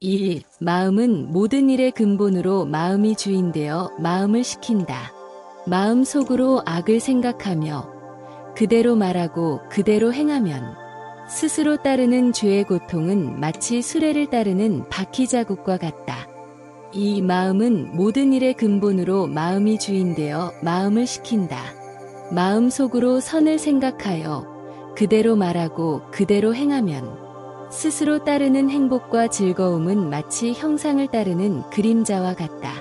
1. 마음은 모든 일의 근본으로 마음이 주인되어 마음을 시킨다. 마음 속으로 악을 생각하며 그대로 말하고 그대로 행하면 스스로 따르는 죄의 고통은 마치 수레를 따르는 바퀴 자국과 같다. 이 마음은 모든 일의 근본으로 마음이 주인되어 마음을 시킨다. 마음 속으로 선을 생각하여 그대로 말하고 그대로 행하면 스스로 따르는 행복과 즐거움은 마치 형상을 따르는 그림자와 같다.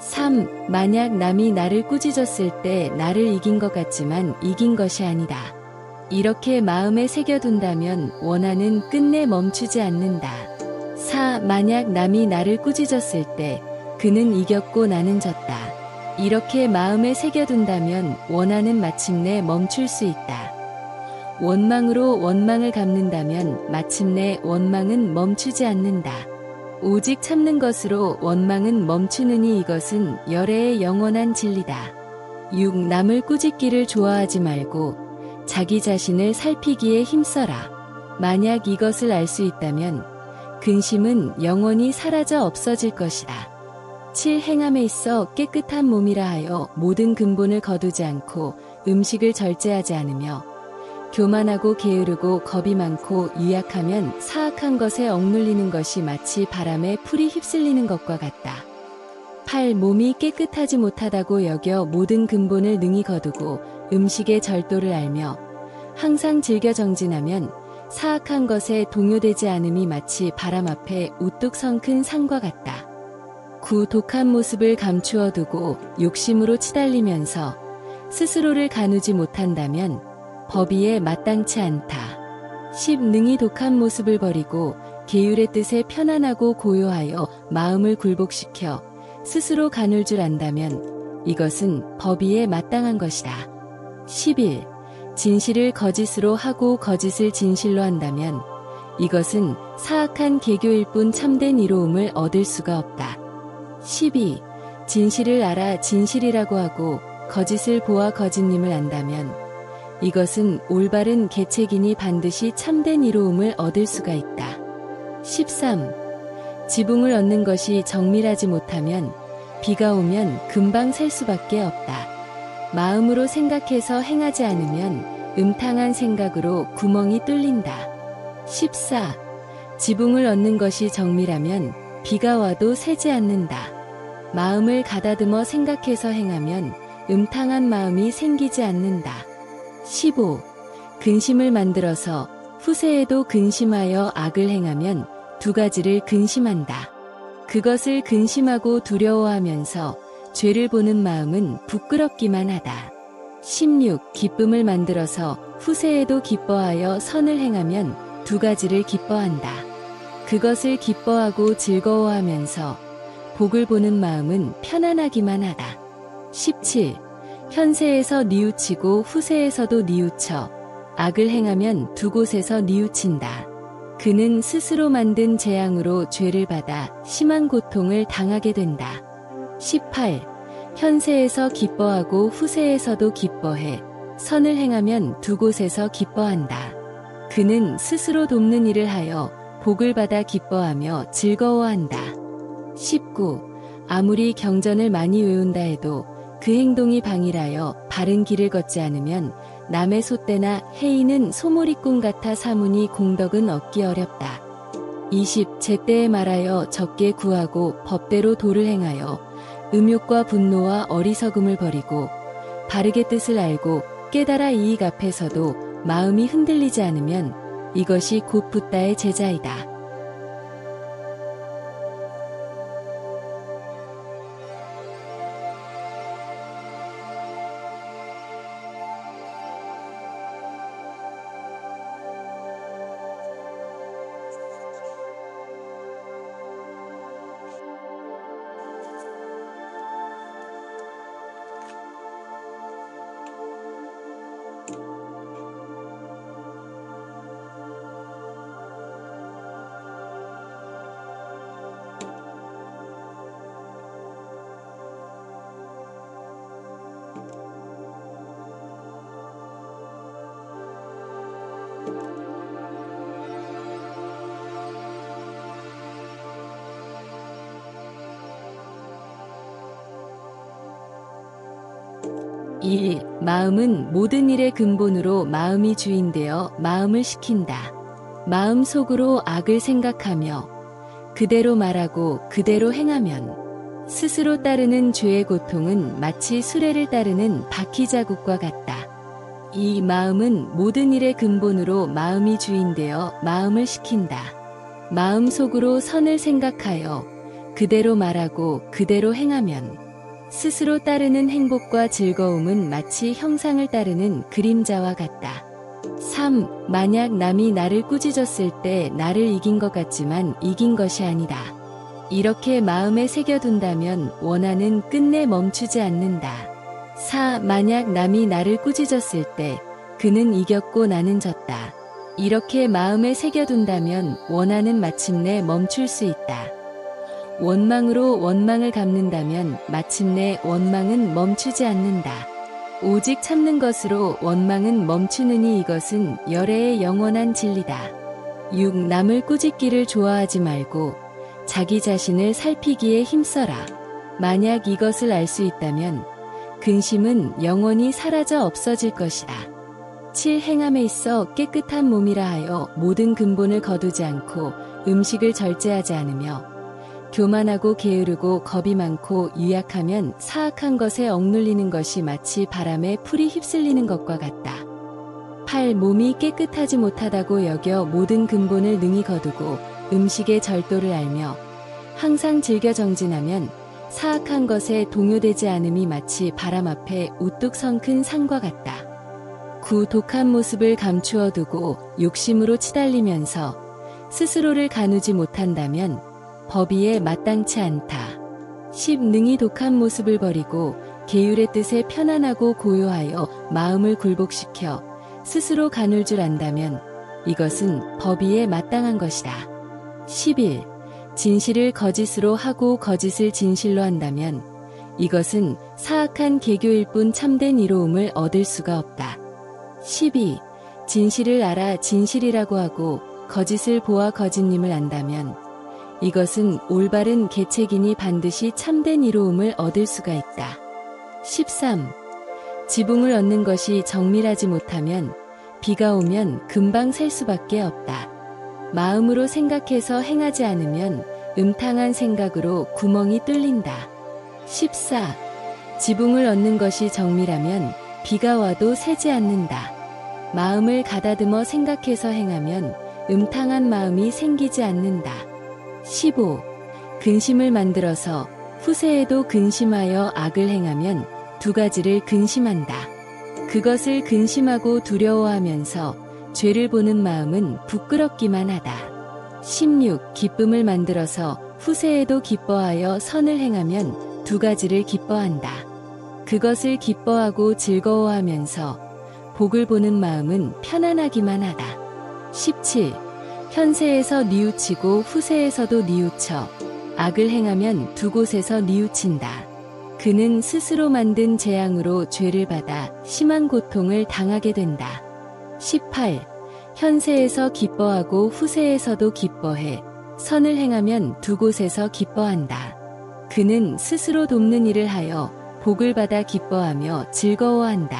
3. 만약 남이 나를 꾸짖었을 때 나를 이긴 것 같지만 이긴 것이 아니다. 이렇게 마음에 새겨둔다면 원하는 끝내 멈추지 않는다. 4. 만약 남이 나를 꾸짖었을 때 그는 이겼고 나는 졌다. 이렇게 마음에 새겨둔다면 원하는 마침내 멈출 수 있다. 원망으로 원망을 갚는다면 마침내 원망은 멈추지 않는다. 오직 참는 것으로 원망은 멈추느니 이것은 열애의 영원한 진리다. 6. 남을 꾸짖기를 좋아하지 말고 자기 자신을 살피기에 힘써라. 만약 이것을 알 수 있다면 근심은 영원히 사라져 없어질 것이다. 7. 행함에 있어 깨끗한 몸이라 하여 모든 근본을 거두지 않고 음식을 절제하지 않으며 교만하고 게으르고 겁이 많고 유약하면 사악한 것에 억눌리는 것이 마치 바람에 풀이 휩쓸리는 것과 같다. 8. 몸이 깨끗하지 못하다고 여겨 모든 근본을 능히 거두고 음식의 절도를 알며 항상 즐겨 정진하면 사악한 것에 동요되지 않음이 마치 바람 앞에 우뚝 선큰 산과 같다. 9. 독한 모습을 감추어 두고 욕심으로 치달리면서 스스로를 가누지 못한다면 법위에 마땅치 않다. 10. 능히 독한 모습을 버리고 계율의 뜻에 편안하고 고요하여 마음을 굴복시켜 스스로 가눌 줄 안다면 이것은 법위에 마땅한 것이다. 11. 진실을 거짓으로 하고 거짓을 진실로 한다면 이것은 사악한 개교일 뿐 참된 이로움을 얻을 수가 없다. 12. 진실을 알아 진실이라고 하고 거짓을 보아 거짓님을 안다면 이것은 올바른 개책이니 반드시 참된 이로움을 얻을 수가 있다. 13. 지붕을 얻는 것이 정밀하지 못하면 비가 오면 금방 셀 수밖에 없다. 마음으로 생각해서 행하지 않으면 음탕한 생각으로 구멍이 뚫린다. 14. 지붕을 얻는 것이 정밀하면 비가 와도 새지 않는다. 마음을 가다듬어 생각해서 행하면 음탕한 마음이 생기지 않는다. 15. 근심을 만들어서 후세에도 근심하여 악을 행하면 두 가지를 근심한다. 그것을 근심하고 두려워하면서 죄를 보는 마음은 부끄럽기만 하다. 16. 기쁨을 만들어서 후세에도 기뻐하여 선을 행하면 두 가지를 기뻐한다. 그것을 기뻐하고 즐거워하면서 복을 보는 마음은 편안하기만 하다. 17. 현세에서 뉘우치고 후세에서도 뉘우쳐 악을 행하면 두 곳에서 뉘우친다. 그는 스스로 만든 재앙으로 죄를 받아 심한 고통을 당하게 된다. 18. 현세에서 기뻐하고 후세에서도 기뻐해 선을 행하면 두 곳에서 기뻐한다. 그는 스스로 돕는 일을 하여 복을 받아 기뻐하며 즐거워한다. 19. 아무리 경전을 많이 외운다 해도 그 행동이 방일하여 바른 길을 걷지 않으면 남의 소떼나 해이는 소몰이꾼 같아 사문이 공덕은 얻기 어렵다. 20. 제때에 말하여 적게 구하고 법대로 도를 행하여 음욕과 분노와 어리석음을 버리고 바르게 뜻을 알고 깨달아 이익 앞에서도 마음이 흔들리지 않으면 이것이 곧 붓다의 제자이다. 1. 마음은 모든 일의 근본으로 마음이 주인되어 마음을 시킨다. 마음 속으로 악을 생각하며 그대로 말하고 그대로 행하면 스스로 따르는 죄의 고통은 마치 수레를 따르는 바퀴 자국과 같다. 이 마음은 모든 일의 근본으로 마음이 주인되어 마음을 시킨다. 마음 속으로 선을 생각하여 그대로 말하고 그대로 행하면 스스로 따르는 행복과 즐거움은 마치 형상을 따르는 그림자와 같다. 3. 만약 남이 나를 꾸짖었을 때 나를 이긴 것 같지만 이긴 것이 아니다. 이렇게 마음에 새겨둔다면 원하는 끝내 멈추지 않는다. 4. 만약 남이 나를 꾸짖었을 때 그는 이겼고 나는 졌다. 이렇게 마음에 새겨둔다면 원하는 마침내 멈출 수 있다. 원망으로 원망을 갚는다면 마침내 원망은 멈추지 않는다. 오직 참는 것으로 원망은 멈추느니 이것은 열애의 영원한 진리다. 6. 남을 꾸짖기를 좋아하지 말고 자기 자신을 살피기에 힘써라. 만약 이것을 알 수 있다면 근심은 영원히 사라져 없어질 것이다. 7. 행함에 있어 깨끗한 몸이라 하여 모든 근본을 거두지 않고 음식을 절제하지 않으며 교만하고 게으르고 겁이 많고 유약하면 사악한 것에 억눌리는 것이 마치 바람에 풀이 휩쓸리는 것과 같다. 8. 몸이 깨끗하지 못하다고 여겨 모든 근본을 능히 거두고 음식의 절도를 알며 항상 즐겨 정진하면 사악한 것에 동요되지 않음이 마치 바람 앞에 우뚝 선 큰 산과 같다. 9. 독한 모습을 감추어 두고 욕심으로 치달리면서 스스로를 가누지 못한다면 법위에 마땅치 않다. 10. 능히 독한 모습을 버리고 계율의 뜻에 편안하고 고요하여 마음을 굴복시켜 스스로 가눌 줄 안다면 이것은 법위에 마땅한 것이다. 11. 진실을 거짓으로 하고 거짓을 진실로 한다면 이것은 사악한 개교일 뿐 참된 이로움을 얻을 수가 없다. 12. 진실을 알아 진실이라고 하고 거짓을 보아 거짓님을 안다면 이것은 올바른 계책이니 반드시 참된 이로움을 얻을 수가 있다. 13. 지붕을 얻는 것이 정밀하지 못하면 비가 오면 금방 셀 수밖에 없다. 마음으로 생각해서 행하지 않으면 음탕한 생각으로 구멍이 뚫린다. 14. 지붕을 얻는 것이 정밀하면 비가 와도 새지 않는다. 마음을 가다듬어 생각해서 행하면 음탕한 마음이 생기지 않는다. 15. 근심을 만들어서 후세에도 근심하여 악을 행하면 두 가지를 근심한다. 그것을 근심하고 두려워하면서 죄를 보는 마음은 부끄럽기만 하다. 16. 기쁨을 만들어서 후세에도 기뻐하여 선을 행하면 두 가지를 기뻐한다. 그것을 기뻐하고 즐거워하면서 복을 보는 마음은 편안하기만 하다. 17. 현세에서 뉘우치고 후세에서도 뉘우쳐 악을 행하면 두 곳에서 뉘우친다. 그는 스스로 만든 재앙으로 죄를 받아 심한 고통을 당하게 된다. 18. 현세에서 기뻐하고 후세에서도 기뻐해 선을 행하면 두 곳에서 기뻐한다. 그는 스스로 돕는 일을 하여 복을 받아 기뻐하며 즐거워한다.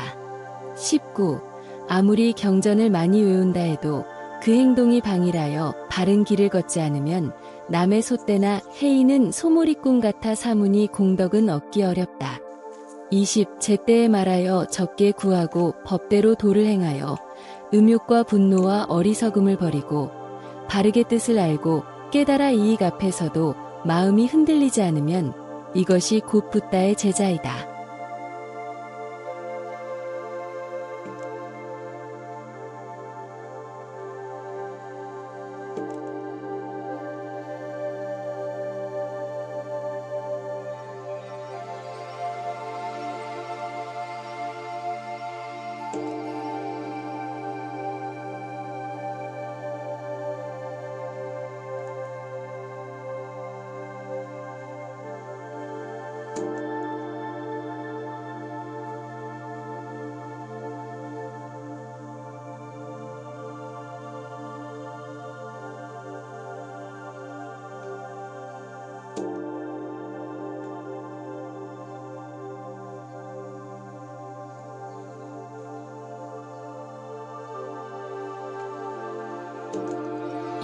19. 아무리 경전을 많이 외운다 해도 그 행동이 방일하여 바른 길을 걷지 않으면 남의 소떼나 해이는 소몰이꾼 같아 사문이 공덕은 얻기 어렵다. 20. 제때에 말하여 적게 구하고 법대로 도를 행하여 음욕과 분노와 어리석음을 버리고 바르게 뜻을 알고 깨달아 이익 앞에서도 마음이 흔들리지 않으면 이것이 곧 붓다의 제자이다.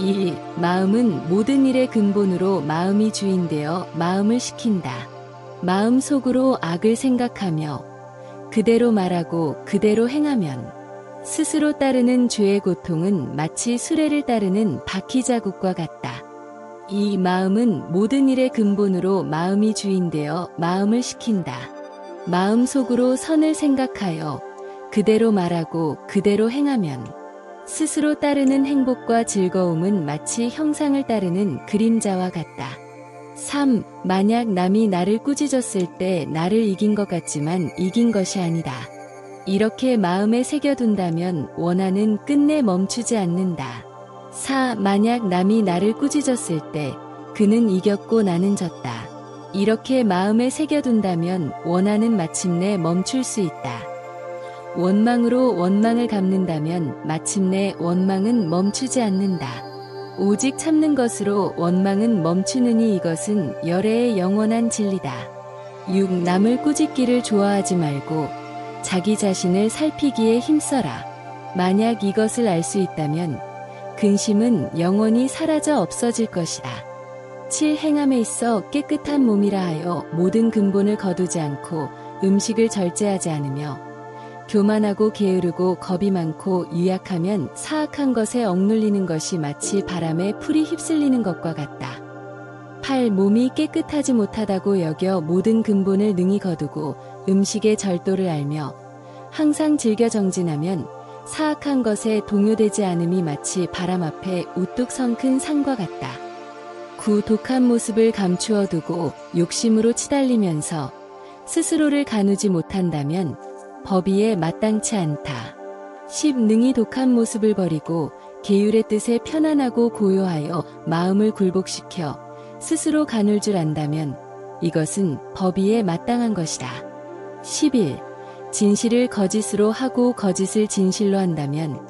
1. 마음은 모든 일의 근본으로 마음이 주인되어 마음을 시킨다. 마음 속으로 악을 생각하며 그대로 말하고 그대로 행하면 스스로 따르는 죄의 고통은 마치 수레를 따르는 바퀴 자국과 같다. 이 마음은 모든 일의 근본으로 마음이 주인되어 마음을 시킨다. 마음 속으로 선을 생각하여 그대로 말하고 그대로 행하면 스스로 따르는 행복과 즐거움은 마치 형상을 따르는 그림자와 같다. 3. 만약 남이 나를 꾸짖었을 때 나를 이긴 것 같지만 이긴 것이 아니다. 이렇게 마음에 새겨둔다면 원하는 끝내 멈추지 않는다. 4. 만약 남이 나를 꾸짖었을 때 그는 이겼고 나는 졌다. 이렇게 마음에 새겨둔다면 원하는 마침내 멈출 수 있다. 원망으로 원망을 갚는다면 마침내 원망은 멈추지 않는다. 오직 참는 것으로 원망은 멈추느니 이것은 열애의 영원한 진리다. 6. 남을 꾸짖기를 좋아하지 말고 자기 자신을 살피기에 힘써라. 만약 이것을 알 수 있다면 근심은 영원히 사라져 없어질 것이다. 7. 행함에 있어 깨끗한 몸이라 하여 모든 근본을 거두지 않고 음식을 절제하지 않으며 교만하고 게으르고 겁이 많고 유약하면 사악한 것에 억눌리는 것이 마치 바람에 풀이 휩쓸리는 것과 같다. 8. 몸이 깨끗하지 못하다고 여겨 모든 근본을 능히 거두고 음식의 절도를 알며 항상 즐겨 정진하면 사악한 것에 동요되지 않음이 마치 바람 앞에 우뚝 선큰 산과 같다. 9. 독한 모습을 감추어 두고 욕심으로 치달리면서 스스로를 가누지 못한다면 법위에 마땅치 않다. 10. 능히 독한 모습을 버리고 계율의 뜻에 편안하고 고요하여 마음을 굴복시켜 스스로 가눌 줄 안다면 이것은 법위에 마땅한 것이다. 11. 진실을 거짓으로 하고 거짓을 진실로 한다면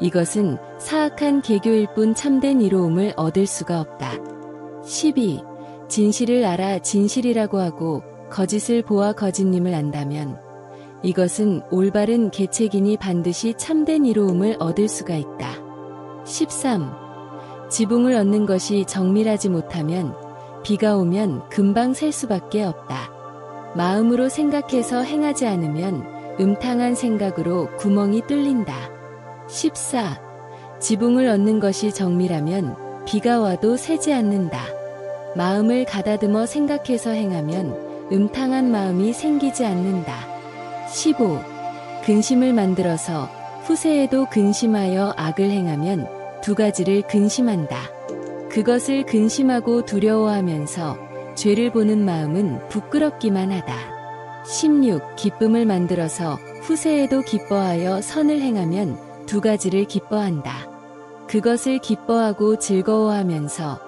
이것은 사악한 개교일 뿐 참된 이로움을 얻을 수가 없다. 12. 진실을 알아 진실이라고 하고 거짓을 보아 거짓님을 안다면 이것은 올바른 계책이니 반드시 참된 이로움을 얻을 수가 있다. 13. 지붕을 얻는 것이 정밀하지 못하면 비가 오면 금방 셀 수밖에 없다. 마음으로 생각해서 행하지 않으면 음탕한 생각으로 구멍이 뚫린다. 14. 지붕을 얻는 것이 정밀하면 비가 와도 새지 않는다. 마음을 가다듬어 생각해서 행하면 음탕한 마음이 생기지 않는다. 15. 근심을 만들어서 후세에도 근심하여 악을 행하면 두 가지를 근심한다. 그것을 근심하고 두려워하면서 죄를 보는 마음은 부끄럽기만 하다. 16. 기쁨을 만들어서 후세에도 기뻐하여 선을 행하면 두 가지를 기뻐한다. 그것을 기뻐하고 즐거워하면서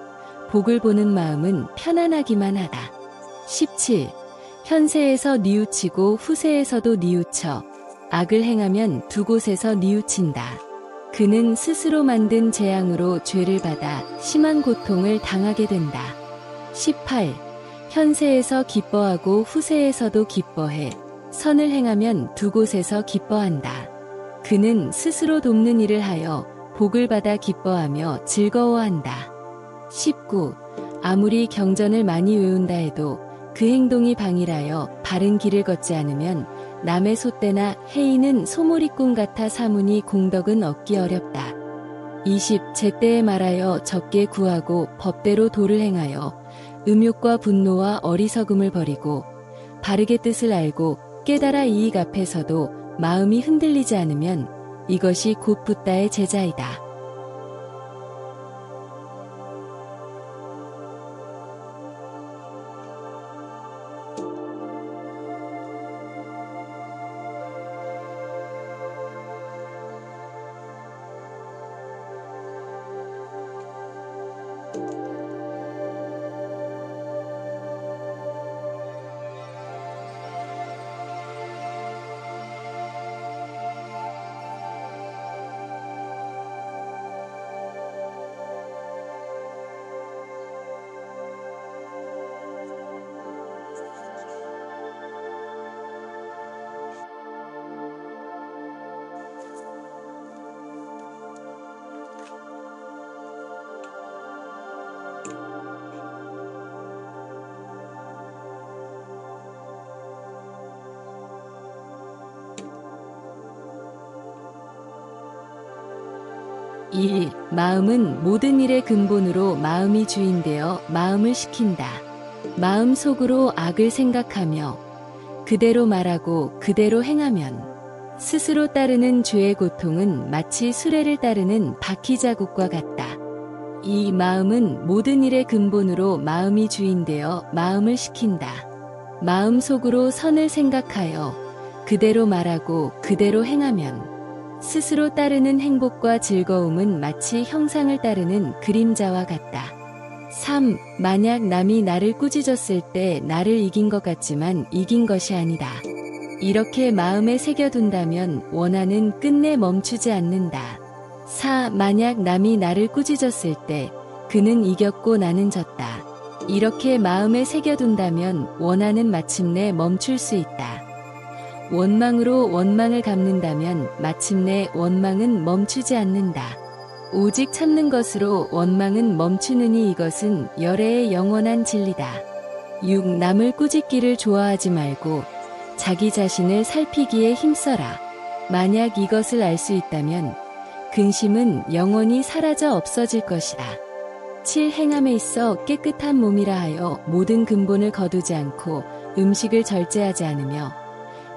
복을 보는 마음은 편안하기만 하다. 17. 현세에서 뉘우치고 후세에서도 뉘우쳐 악을 행하면 두 곳에서 뉘우친다. 그는 스스로 만든 재앙으로 죄를 받아 심한 고통을 당하게 된다. 18. 현세에서 기뻐하고 후세에서도 기뻐해 선을 행하면 두 곳에서 기뻐한다. 그는 스스로 돕는 일을 하여 복을 받아 기뻐하며 즐거워한다. 19. 아무리 경전을 많이 외운다 해도 그 행동이 방일하여 바른 길을 걷지 않으면 남의 소떼나 해이는 소몰이꾼 같아 사무니 공덕은 얻기 어렵다. 20. 제때에 말하여 적게 구하고 법대로 도를 행하여 음욕과 분노와 어리석음을 버리고 바르게 뜻을 알고 깨달아 이익 앞에서도 마음이 흔들리지 않으면 이것이 곧 붓다의 제자이다. 1. 마음은 모든 일의 근본으로 마음이 주인되어 마음을 시킨다. 마음 속으로 악을 생각하며 그대로 말하고 그대로 행하면 스스로 따르는 죄의 고통은 마치 수레를 따르는 바퀴 자국과 같다. 이 마음은 모든 일의 근본으로 마음이 주인되어 마음을 시킨다. 마음 속으로 선을 생각하여 그대로 말하고 그대로 행하면 스스로 따르는 행복과 즐거움은 마치 형상을 따르는 그림자와 같다. 3. 만약 남이 나를 꾸짖었을 때 나를 이긴 것 같지만 이긴 것이 아니다. 이렇게 마음에 새겨둔다면 원하는 끝내 멈추지 않는다. 4. 만약 남이 나를 꾸짖었을 때 그는 이겼고 나는 졌다. 이렇게 마음에 새겨둔다면 원하는 마침내 멈출 수 있다. 원망으로 원망을 갚는다면 마침내 원망은 멈추지 않는다. 오직 참는 것으로 원망은 멈추느니 이것은 열애의 영원한 진리다. 6. 남을 꾸짖기를 좋아하지 말고 자기 자신을 살피기에 힘써라. 만약 이것을 알 수 있다면 근심은 영원히 사라져 없어질 것이다. 7. 행함에 있어 깨끗한 몸이라 하여 모든 근본을 거두지 않고 음식을 절제하지 않으며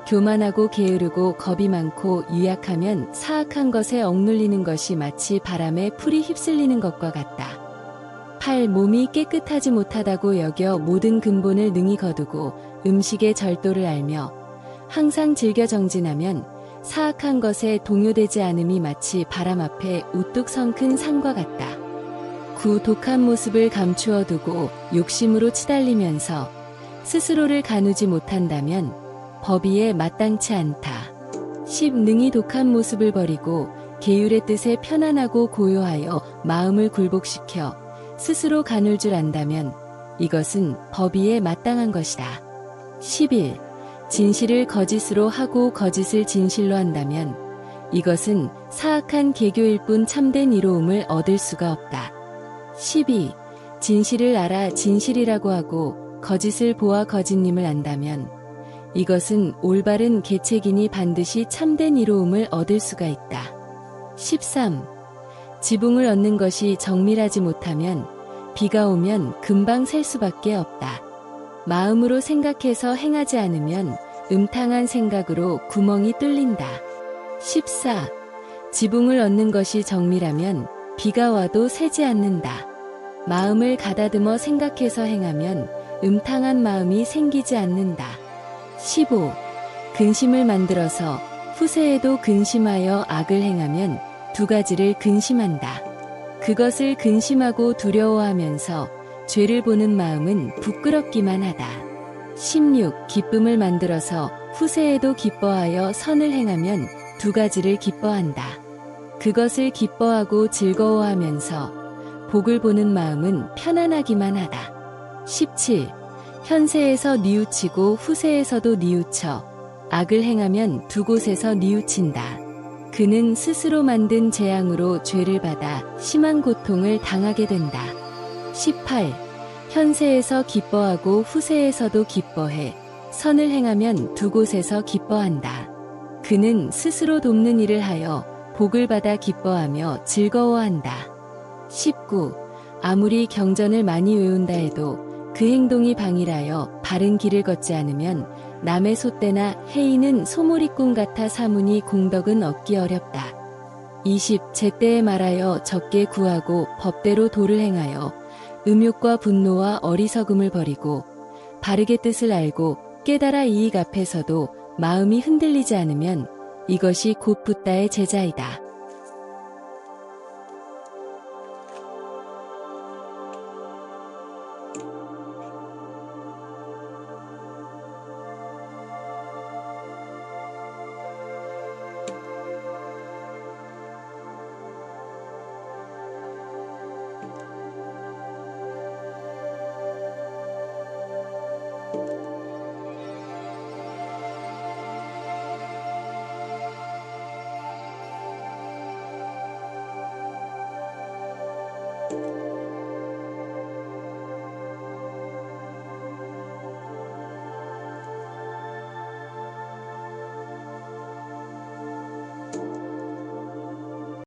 교만하고 게으르고 겁이 많고 유약하면 사악한 것에 억눌리는 것이 마치 바람에 풀이 휩쓸리는 것과 같다. 8. 몸이 깨끗하지 못하다고 여겨 모든 근본을 능히 거두고 음식의 절도를 알며 항상 즐겨 정진하면 사악한 것에 동요되지 않음이 마치 바람 앞에 우뚝 선큰 산과 같다. 9. 독한 모습을 감추어 두고 욕심으로 치달리면서 스스로를 가누지 못한다면 법위에 마땅치 않다. 10. 능히 독한 모습을 버리고 계율의 뜻에 편안하고 고요하여 마음을 굴복시켜 스스로 가눌 줄 안다면 이것은 법위에 마땅한 것이다. 11. 진실을 거짓으로 하고 거짓을 진실로 한다면 이것은 사악한 개교일 뿐 참된 이로움을 얻을 수가 없다. 12. 진실을 알아 진실이라고 하고 거짓을 보아 거짓님을 안다면 이것은 올바른 개책이니 반드시 참된 이로움을 얻을 수가 있다. 13. 지붕을 얻는 것이 정밀하지 못하면 비가 오면 금방 셀 수밖에 없다. 마음으로 생각해서 행하지 않으면 음탕한 생각으로 구멍이 뚫린다. 14. 지붕을 얻는 것이 정밀하면 비가 와도 새지 않는다. 마음을 가다듬어 생각해서 행하면 음탕한 마음이 생기지 않는다. 15. 근심을 만들어서 후세에도 근심하여 악을 행하면 두 가지를 근심한다. 그것을 근심하고 두려워하면서 죄를 보는 마음은 부끄럽기만 하다. 16. 기쁨을 만들어서 후세에도 기뻐하여 선을 행하면 두 가지를 기뻐한다. 그것을 기뻐하고 즐거워하면서 복을 보는 마음은 편안하기만 하다. 17. 현세에서 뉘우치고 후세에서도 뉘우쳐 악을 행하면 두 곳에서 뉘우친다. 그는 스스로 만든 재앙으로 죄를 받아 심한 고통을 당하게 된다. 18. 현세에서 기뻐하고 후세에서도 기뻐해 선을 행하면 두 곳에서 기뻐한다. 그는 스스로 돕는 일을 하여 복을 받아 기뻐하며 즐거워한다. 19. 아무리 경전을 많이 외운다 해도 그 행동이 방일하여 바른 길을 걷지 않으면 남의 소떼나 해이는 소몰이꾼 같아 사문이 공덕은 얻기 어렵다. 20. 제때에 말하여 적게 구하고 법대로 도를 행하여 음욕과 분노와 어리석음을 버리고 바르게 뜻을 알고 깨달아 이익 앞에서도 마음이 흔들리지 않으면 이것이 곧 붓다의 제자이다.